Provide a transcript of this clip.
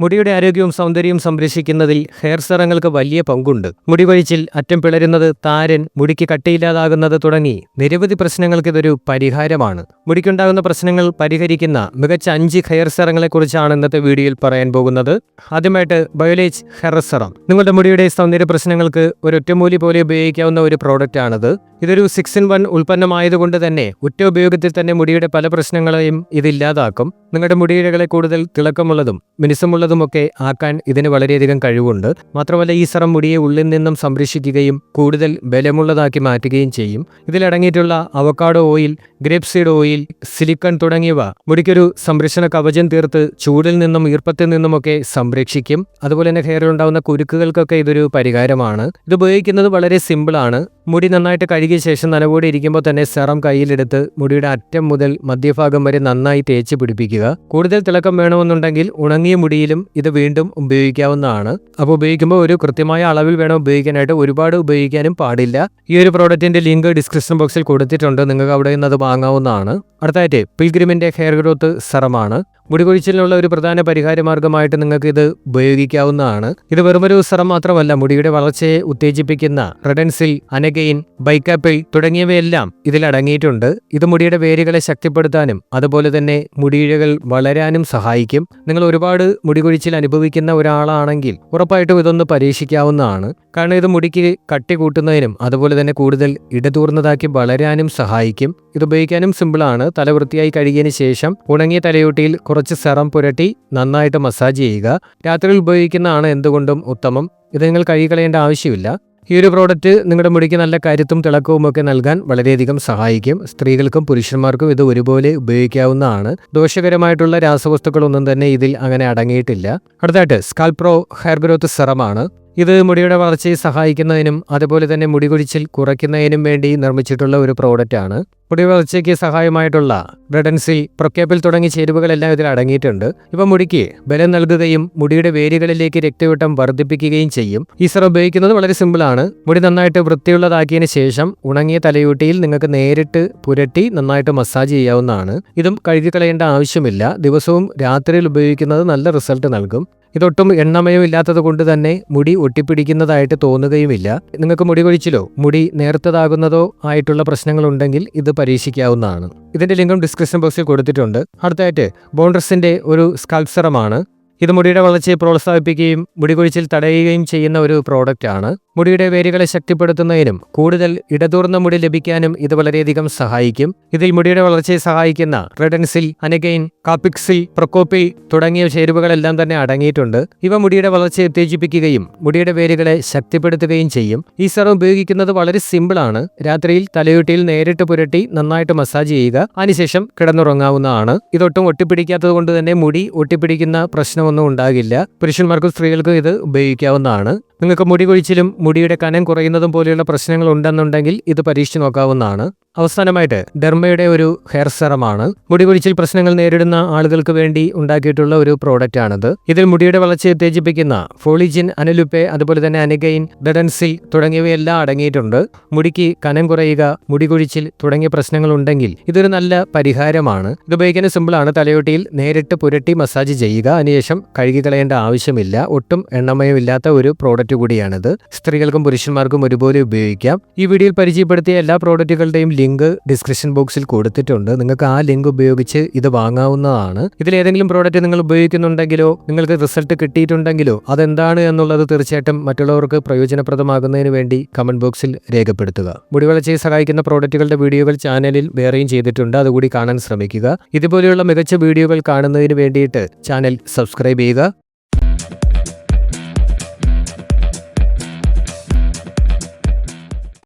മുടിയുടെ ആരോഗ്യവും സൗന്ദര്യവും സംരക്ഷിക്കുന്നതിൽ ഹെയർ സെറങ്ങൾക്ക് വലിയ പങ്കുണ്ട്. മുടി അറ്റം പിളരുന്നത് താരൻ മുടിക്ക് കട്ടിയില്ലാതാകുന്നത് തുടങ്ങി നിരവധി പ്രശ്നങ്ങൾക്ക് ഇതൊരു പരിഹാരമാണ്. മുടിക്കുണ്ടാകുന്ന പ്രശ്നങ്ങൾ പരിഹരിക്കുന്ന മികച്ച അഞ്ച് ഹെയർ സെറങ്ങളെക്കുറിച്ചാണ് ഇന്നത്തെ വീഡിയോയിൽ പറയാൻ പോകുന്നത്. ആദ്യമായിട്ട് ബയോലേജ് ഹെയർ സെറം. നിങ്ങളുടെ മുടിയുടെ സൗന്ദര്യ പ്രശ്നങ്ങൾക്ക് ഒരൊറ്റമൂലി പോലെ ഉപയോഗിക്കാവുന്ന ഒരു പ്രോഡക്റ്റ് ആണിത്. ഇതൊരു സിക്സ് ഇൻ വൺ ഉൽപ്പന്നമായതുകൊണ്ട് തന്നെ ഒറ്റ ഉപയോഗത്തിൽ തന്നെ മുടിയുടെ പല പ്രശ്നങ്ങളെയും ഇതില്ലാതാക്കും നിങ്ങളുടെ മുടിയിഴകളെ കൂടുതൽ തിളക്കമുള്ളതും മിനുസമുള്ളതുമൊക്കെ ആക്കാൻ ഇതിന് വളരെയധികം കഴിവുണ്ട്. മാത്രമല്ല ഈ സിറം മുടിയെ ഉള്ളിൽ നിന്നും സംരക്ഷിക്കുകയും കൂടുതൽ ബലമുള്ളതാക്കി മാറ്റുകയും ചെയ്യും. ഇതിലടങ്ങിയിട്ടുള്ള avocado oil grape seed oil silicone തുടങ്ങിയവ മുടിക്കൊരു സംരക്ഷണ കവചം തീർത്ത് ചൂടിൽ നിന്നും ഈർപ്പത്തിൽ നിന്നുമൊക്കെ സംരക്ഷിക്കും. അതുപോലെ തന്നെ ഹെയറിൽ ഉണ്ടാകുന്ന കുരുക്കുകൾക്കൊക്കെ ഇതൊരു പരിഹാരമാണ്. ഇത് ഉപയോഗിക്കുന്നത് വളരെ സിമ്പിളാണ് മുടി നന്നായിട്ട് കഴുകിയ ശേഷം നനവോടെ ഇരിക്കുമ്പോൾ തന്നെ സെറം കയ്യിലെടുത്ത് മുടിയുടെ അറ്റം മുതൽ മധ്യഭാഗം വരെ നന്നായി തേച്ച് പിടിപ്പിക്കുക. കൂടുതൽ തിളക്കം വേണമെന്നുണ്ടെങ്കിൽ ഉണങ്ങിയ മുടിയിലും ഇത് വീണ്ടും ഉപയോഗിക്കാവുന്നതാണ്. അപ്പോൾ ഉപയോഗിക്കുമ്പോൾ ഒരു കൃത്യമായ അളവിൽ വേണം ഉപയോഗിക്കാനായിട്ട് ഒരുപാട് ഉപയോഗിക്കാനും പാടില്ല. ഈ ഒരു പ്രോഡക്റ്റിന്റെ ലിങ്ക് ഡിസ്ക്രിപ്ഷൻ ബോക്സിൽ കൊടുത്തിട്ടുണ്ട്. നിങ്ങൾക്ക് അവിടെ നിന്ന് അത് വാങ്ങാവുന്നതാണ്. അടുത്തായിട്ട് പിൽഗ്രിമിന്റെ ഹെയർ ഗ്രോത്ത് സെറമാണ്. മുടി കൊഴിച്ചിലിനുള്ള ഒരു പ്രധാന പരിഹാര മാർഗമായിട്ട് നിങ്ങൾക്ക് ഇത് ഉപയോഗിക്കാവുന്നതാണ്. ഇത് വെറുമൊരു സെറം മാത്രമല്ല മുടിയുടെ വളർച്ചയെ ഉത്തേജിപ്പിക്കുന്ന റെഡൻസിൽ അനഗെയിൻ ബൈക്കാപ്പിൾ തുടങ്ങിയവയെല്ലാം ഇതിൽ അടങ്ങിയിട്ടുണ്ട്. ഇത് മുടിയുടെ വേരുകളെ ശക്തിപ്പെടുത്താനും അതുപോലെ തന്നെ മുടിയിഴകൾ വളരാനും സഹായിക്കും. നിങ്ങൾ ഒരുപാട് മുടി കൊഴിച്ചിൽ അനുഭവിക്കുന്ന ഒരാളാണെങ്കിൽ ഉറപ്പായിട്ടും ഇതൊന്ന് പരീക്ഷിക്കാവുന്നതാണ്. കാരണം ഇത് മുടിക്ക് കട്ടി കൂട്ടുന്നതിനും അതുപോലെ തന്നെ കൂടുതൽ ഇടതൂർന്നതാക്കി വളരാനും സഹായിക്കും. ഇത് ഉപയോഗിക്കാനും സിമ്പിളാണ്. തല വൃത്തിയായി കഴുകിയതിന് ശേഷം ഉണങ്ങിയ തലയോട്ടിയിൽ കുറച്ച് സെറം പുരട്ടി നന്നായിട്ട് മസാജ് ചെയ്യുക. രാത്രിയിൽ ഉപയോഗിക്കുന്നതാണ് എന്തുകൊണ്ടും ഉത്തമം. ഇത് നിങ്ങൾ കഴുകിക്കളയേണ്ട ആവശ്യമില്ല. ഈ ഒരു പ്രോഡക്റ്റ് നിങ്ങളുടെ മുടിക്ക് നല്ല കരുത്തും തിളക്കവും ഒക്കെ നൽകാൻ വളരെയധികം സഹായിക്കും. സ്ത്രീകൾക്കും പുരുഷന്മാർക്കും ഇത് ഒരുപോലെ ഉപയോഗിക്കാവുന്നതാണ്. ദോഷകരമായിട്ടുള്ള രാസവസ്തുക്കളൊന്നും തന്നെ ഇതിൽ അങ്ങനെ അടങ്ങിയിട്ടില്ല. അടുത്തായിട്ട് സ്കാൽപ്രോ ഹെയർ ഗ്രോത്ത് സെറമാണ്. ഇത് മുടിയുടെ വളർച്ചയെ സഹായിക്കുന്നതിനും അതുപോലെ തന്നെ മുടി കൊഴിച്ചിൽ കുറയ്ക്കുന്നതിനും വേണ്ടി നിർമ്മിച്ചിട്ടുള്ള ഒരു പ്രോഡക്റ്റ് ആണ്. മുടി വളർച്ചയ്ക്ക് സഹായമായിട്ടുള്ള ബ്രഡൻസിൽ പ്രൊക്കേപ്പിൽ തുടങ്ങിയ ചേരുവകളെല്ലാം ഇതിൽ അടങ്ങിയിട്ടുണ്ട്. ഇവ മുടിക്ക് ബലം നൽകുകയും മുടിയുടെ വേരുകളിലേക്ക് രക്തയോട്ടം വർദ്ധിപ്പിക്കുകയും ചെയ്യും. ഈ സിറം ഉപയോഗിക്കുന്നത് വളരെ സിമ്പിളാണ് മുടി നന്നായിട്ട് വൃത്തിയുള്ളതാക്കിയതിന് ശേഷം ഉണങ്ങിയ തലയൂട്ടിയിൽ നിങ്ങൾക്ക് നേരിട്ട് പുരട്ടി നന്നായിട്ട് മസാജ് ചെയ്യാവുന്നതാണ്. ഇതും കഴുകിക്കളയേണ്ട ആവശ്യമില്ല. ദിവസവും രാത്രിയിൽ ഉപയോഗിക്കുന്നത് നല്ല റിസൾട്ട് നൽകും. ഇതൊട്ടും എണ്ണമയം ഇല്ലാത്തത് കൊണ്ട് തന്നെ മുടി ഒട്ടിപ്പിടിക്കുന്നതായിട്ട് തോന്നുകയുമില്ല. നിങ്ങൾക്ക് മുടി കൊഴിച്ചിലോ മുടി നേർത്തതാകുന്നതോ ആയിട്ടുള്ള പ്രശ്നങ്ങൾ ഉണ്ടെങ്കിൽ ഇത് പരീക്ഷിക്കാവുന്നതാണ്. ഇതിന്റെ ലിങ്കും ഡിസ്ക്രിപ്ഷൻ ബോക്സിൽ കൊടുത്തിട്ടുണ്ട്. അടുത്തായിട്ട് ബോൺഡ്രസിന്റെ ഒരു സ്കൾപ്സറമാണ് ഇത് മുടിയുടെ വളർച്ചയെ പ്രോത്സാഹിപ്പിക്കുകയും മുടി കൊഴിച്ചിൽ തടയുകയും ചെയ്യുന്ന ഒരു പ്രോഡക്റ്റാണ്. മുടിയുടെ വേരുകളെ ശക്തിപ്പെടുത്തുന്നതിനും കൂടുതൽ ഇടതൂർന്ന മുടി ലഭിക്കാനും ഇത് വളരെയധികം സഹായിക്കും. ഇതിൽ മുടിയുടെ വളർച്ചയെ സഹായിക്കുന്ന റെഡൻസിൽ അനഗൈൻ കാപ്പിക്സിൽ പ്രൊക്കോപ്പിൽ തുടങ്ങിയ ചേരുവകളെല്ലാം തന്നെ അടങ്ങിയിട്ടുണ്ട്. ഇവ മുടിയുടെ വളർച്ചയെ ഉത്തേജിപ്പിക്കുകയും മുടിയുടെ വേരുകളെ ശക്തിപ്പെടുത്തുകയും ചെയ്യും. ഈ സെറം ഉപയോഗിക്കുന്നത് വളരെ സിമ്പിളാണ്. രാത്രിയിൽ തലയുട്ടിയിൽ നേരിട്ട് പുരട്ടി നന്നായിട്ട് മസാജ് ചെയ്യുക. അതിനുശേഷം കിടന്നുറങ്ങാവുന്നതാണ്. ഇതൊട്ടും ഒട്ടിപ്പിടിക്കാത്തത് കൊണ്ട് തന്നെ മുടി ഒട്ടിപ്പിടിക്കുന്ന പ്രശ്നമൊന്നും ഉണ്ടാകില്ല. പുരുഷന്മാർക്കും സ്ത്രീകൾക്കും ഇത് ഉപയോഗിക്കാവുന്നതാണ്. നിങ്ങൾക്ക് മുടി കൊഴിച്ചിലും മുടിയുടെ കനം കുറയുന്നതും പോലെയുള്ള പ്രശ്നങ്ങൾ ഉണ്ടെന്നുണ്ടെങ്കിൽ ഇത് പരീക്ഷിച്ച് നോക്കാവുന്നതാണ്. അവസാനമായിട്ട് ഡെർമയുടെ ഒരു ഹെയർ സെറമാണ്. മുടി കൊഴിച്ചിൽ പ്രശ്നങ്ങൾ നേരിടുന്ന ആളുകൾക്ക് വേണ്ടി ഉണ്ടാക്കിയിട്ടുള്ള ഒരു പ്രോഡക്റ്റ് ആണിത്. ഇതിൽ മുടിയുടെ വളർച്ചയെ ഉത്തേജിപ്പിക്കുന്ന ഫോളിജിൻ അനലുപ്പെ അതുപോലെ തന്നെ അനഗൈൻ ബെഡൻസിൽ തുടങ്ങിയവയെല്ലാം അടങ്ങിയിട്ടുണ്ട്. മുടിക്ക് കനം കുറയുക മുടി കൊഴിച്ചിൽ തുടങ്ങിയ പ്രശ്നങ്ങൾ ഉണ്ടെങ്കിൽ ഇതൊരു നല്ല പരിഹാരമാണ്. ഇത് ഉപയോഗിക്കുന്ന സിമ്പിളാണ് തലയോട്ടിയിൽ നേരിട്ട് പുരട്ടി മസാജ് ചെയ്യുക. അതിനുശേഷം കഴുകി കളയേണ്ട ആവശ്യമില്ല. ഒട്ടും എണ്ണമയമില്ലാത്ത ഒരു പ്രോഡക്റ്റ് കൂടിയാണിത് സ്ത്രീകൾക്കും പുരുഷന്മാർക്കും ഒരുപോലെ ഉപയോഗിക്കാം. ഈ വീഡിയോയിൽ പരിചയപ്പെടുത്തിയ എല്ലാ പ്രോഡക്റ്റുകളുടെയും ലിങ്ക് ഡിസ്ക്രിപ്ഷൻ ബോക്സിൽ കൊടുത്തിട്ടുണ്ട്. നിങ്ങൾക്ക് ആ ലിങ്ക് ഉപയോഗിച്ച് ഇത് വാങ്ങാവുന്നതാണ്. ഇതിൽ ഏതെങ്കിലും പ്രോഡക്റ്റ് നിങ്ങൾ ഉപയോഗിക്കുന്നുണ്ടെങ്കിലോ നിങ്ങൾക്ക് റിസൾട്ട് കിട്ടിയിട്ടുണ്ടെങ്കിലോ അതെന്താണ് എന്നുള്ളത് തീർച്ചയായിട്ടും മറ്റുള്ളവർക്ക് പ്രയോജനപ്രദമാകുന്നതിന് വേണ്ടി കമന്റ് ബോക്സിൽ രേഖപ്പെടുത്തുക. മുടി വളർച്ചയെ സഹായിക്കുന്ന പ്രോഡക്റ്റുകളുടെ വീഡിയോകൾ ചാനലിൽ വേറെയും ചെയ്തിട്ടുണ്ട്. അതുകൂടി കാണാൻ ശ്രമിക്കുക. ഇതുപോലെയുള്ള മികച്ച വീഡിയോകൾ കാണുന്നതിന് വേണ്ടിയിട്ട് ചാനൽ സബ്സ്ക്രൈബ് ചെയ്യുക.